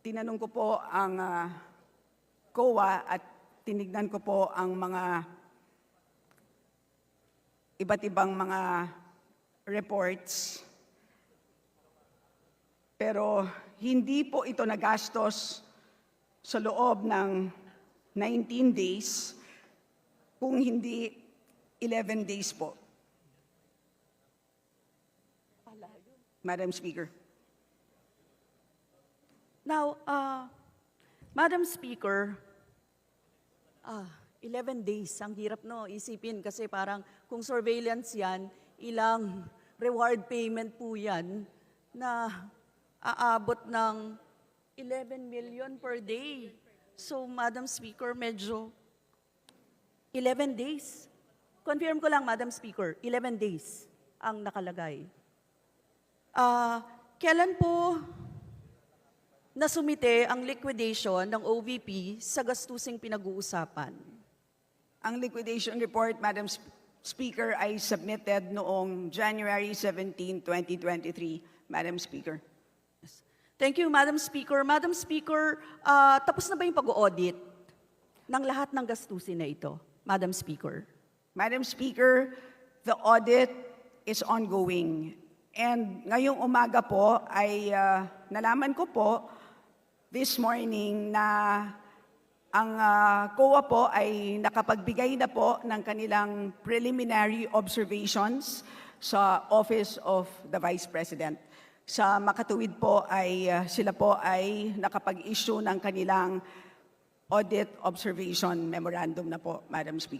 tinanong ko po ang ah, COA at tinignan ko po ang mga iba't ibang mga reports. Pero hindi po ito nagastos sa loob ng 19 days kung hindi 11 days po. Madam Speaker. Now, uh, Madam Speaker, ah, 11 days, ang hirap no, isipin kasi parang kung surveillance yan, ilang reward payment po yan na aabot ng 11 million per day. So, Madam Speaker, medyo 11 days. Confirm ko lang, Madam Speaker, 11 days ang nakalagay. Ah, kailan po nasumite ang liquidation ng OVP sa gastusing pinag-uusapan? Ang liquidation report, Madam Sp- Speaker, ay submitted noong January 17, 2023, Madam Speaker. Thank you, Madam Speaker. Madam Speaker, ah, tapos na ba yung pag-audit ng lahat ng gastusin na ito, Madam Speaker? Madam Speaker, the audit is ongoing. And ngayong umaga po ay ah, nalaman ko po this morning na ang ah, COA po ay nakapagbigay na po ng kanilang preliminary observations sa Office of the Vice President. Sa makatuwid po ay ah, sila po ay nakapag-issue ng kanilang audit observation memorandum na po, Madam Speaker.